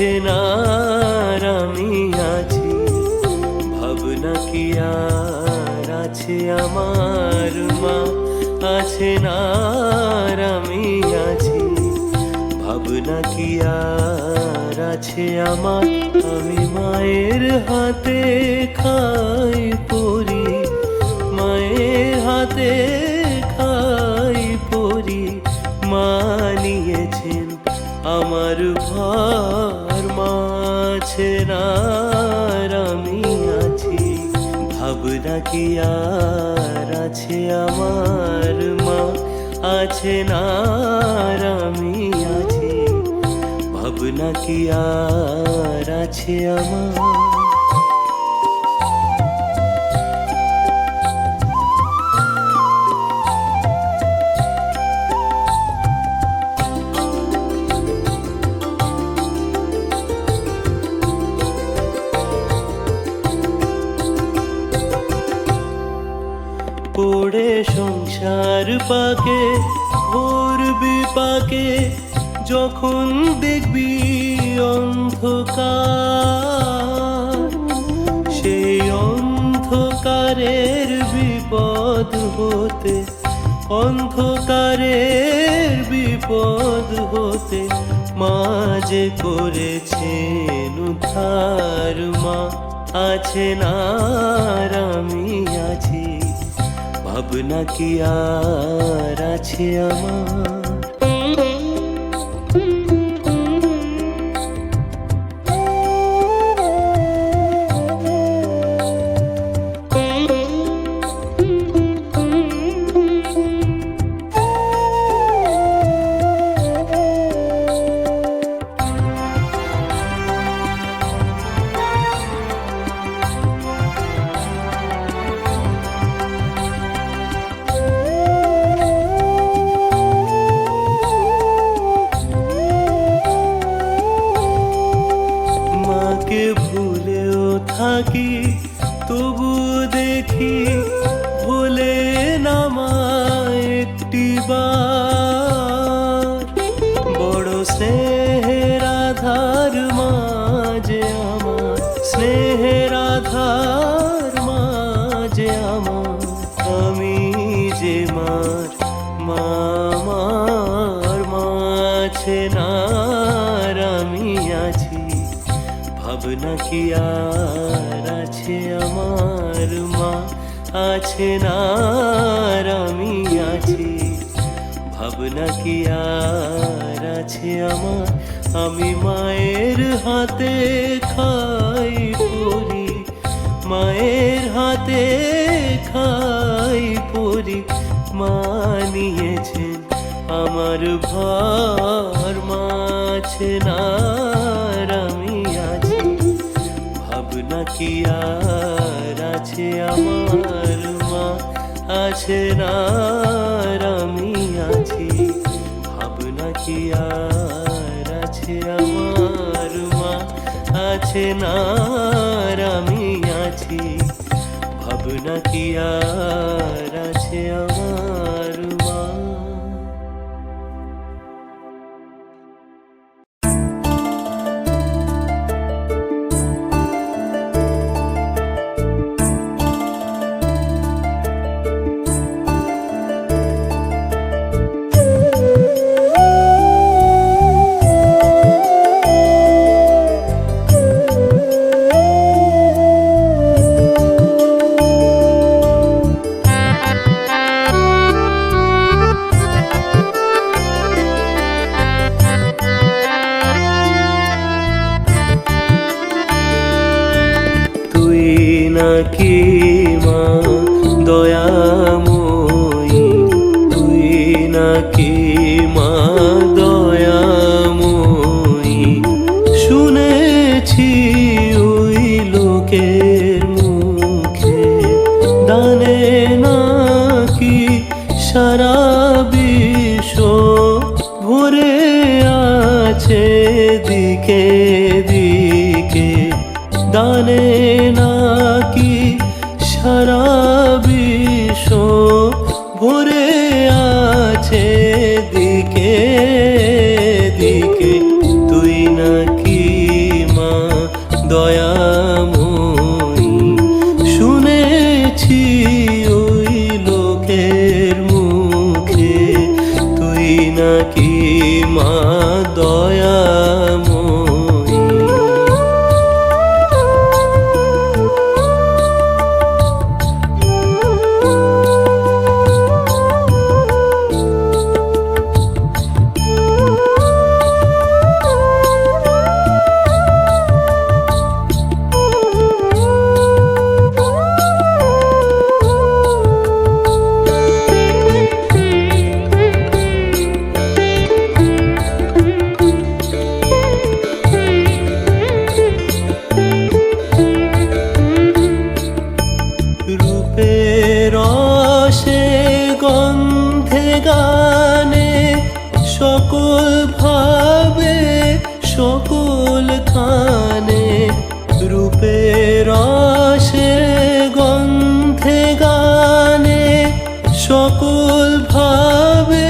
কাছে না আমি আছি। ভাবনা কি আর আছে আমার মা? আছে না আমি আছি। ভাবনা কি আর আছে আমার? আমি মায়ের হাতে খা কি আর আছে আমার মা? আছে না আমি আছি। ভাবনা কি আর আছে আমার? পড়ে সংসার পাকে ঘোর বিপাকে, যখন দেখবি অন্ধকার। সেই অন্ধকারের বিপদ হতে, অন্ধকারের বিপদ হতে মাঝে করেছেন উদ্ধার, মা আছে না আর আমি আছি। ভাবনা কি আর আছে আমার? মাকে ভুলেও থাকি, তবু দেখি ভুলে নামা একটি বার। বড় স্নেহের আধার মাঝে আমার, স্নেহের আধার মাঝে আমার, আমি যে মার মামার ভাবনা কি আর আছে আমার মা, আছে না আমি আছি। ভাবনা কি আর আছে আমার? আমি মায়ের হাতে খাই পরি, মায়ের হাতে খাই পরি। মা নিয়েছেন আমার ভার মাছে না কি আর আছে আমার মা, আছে না আমি আছি। ভাবনা কি আর আছে আমার মা, আছে না আমি আছি। ভাবনা কি আর আছে আমার নাকি মা? দয়াময়ী তুই নাকি মা? দয়াময়ী শুনেছি ওই লোকের মুখে দানে নাকি সারা তুই খানে রূপের রসে গন্ধে গানে সকল ভাবে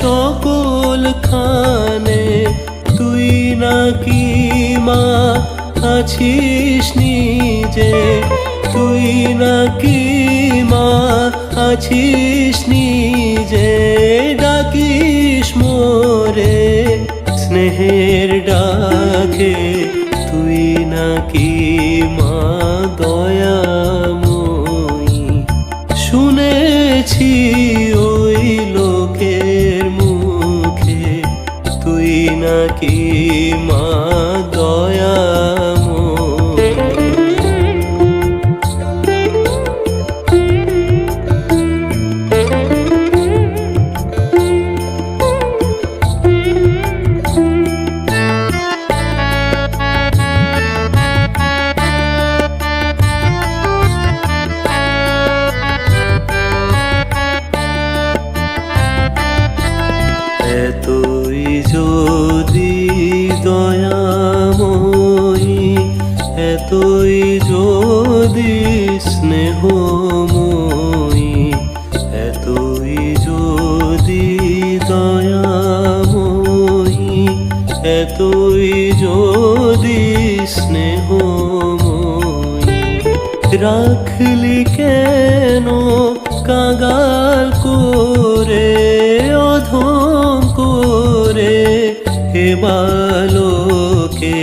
সকল খানে। তুই নাকি মা আছিস নিজে? তুই নাকি মা আছিস নিজে মা দয়াময়ী স্নেহময়ী এতই যদি দয়াময়ী এতই যদি স্নেহময়ী রাখলি কেন কাগাল করে, অধম করে? হে বালকে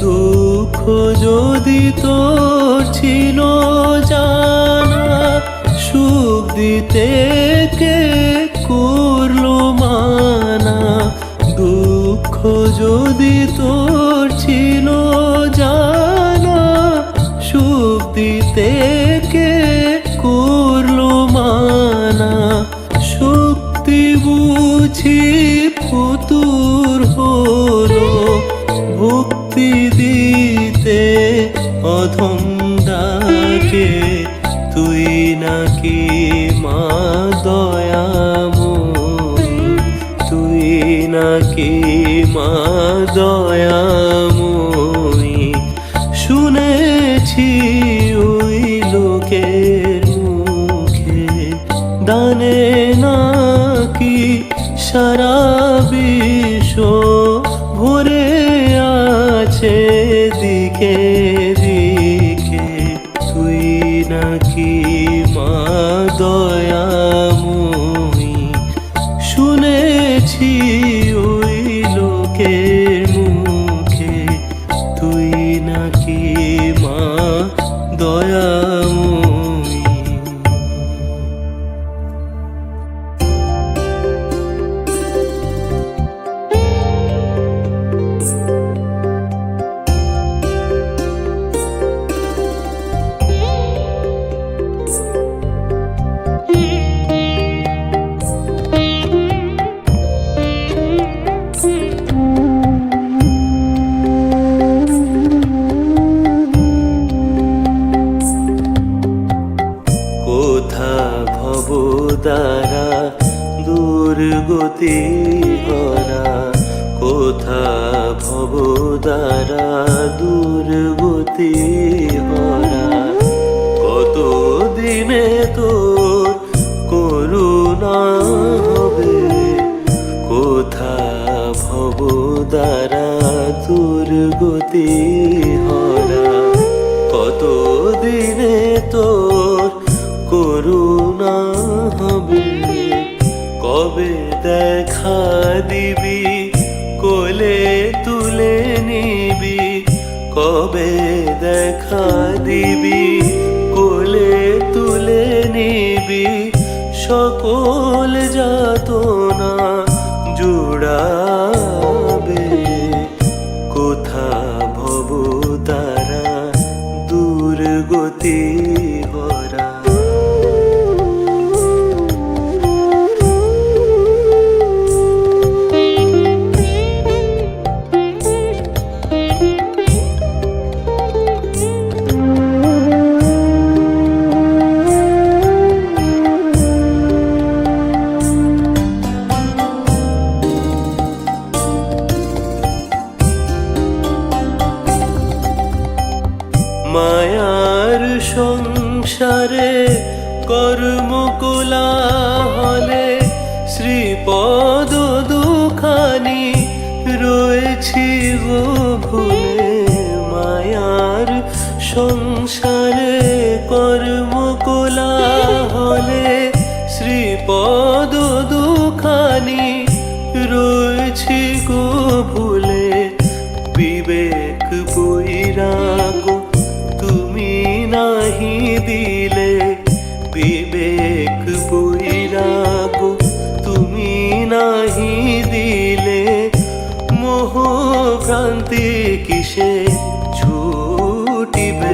দুঃখ যদি তোর ছিল দিতে দয়াময়ী শুনেছি ওই লোকের মুখে দানে নাকি সারা দুর্গতি হরা কোথা ভব দ্বারা দুর্গতি হরা কত দিনে তোর করুণা হবে, কোথা ভব দ্বারা দুর্গতি হরা কত দিনে তোর করুণা হবে কবে দেখা দিবি? কোলে তুলে নিবি? কবে দেখা দিবি? কোলে তুলে নিবি? সকল যাতনা জুড়াবে। কোথা ভব তারা দুর্গতি রয়েছি গো ভুলে মায়ার সংসারে কর্মকুলা হলে শ্রীপদ দুখানি রয়েছি গো ভুলে। বিবেক বৈরাগ তুমি নাহি দিলে। বিবেক কিসে ছুটিবে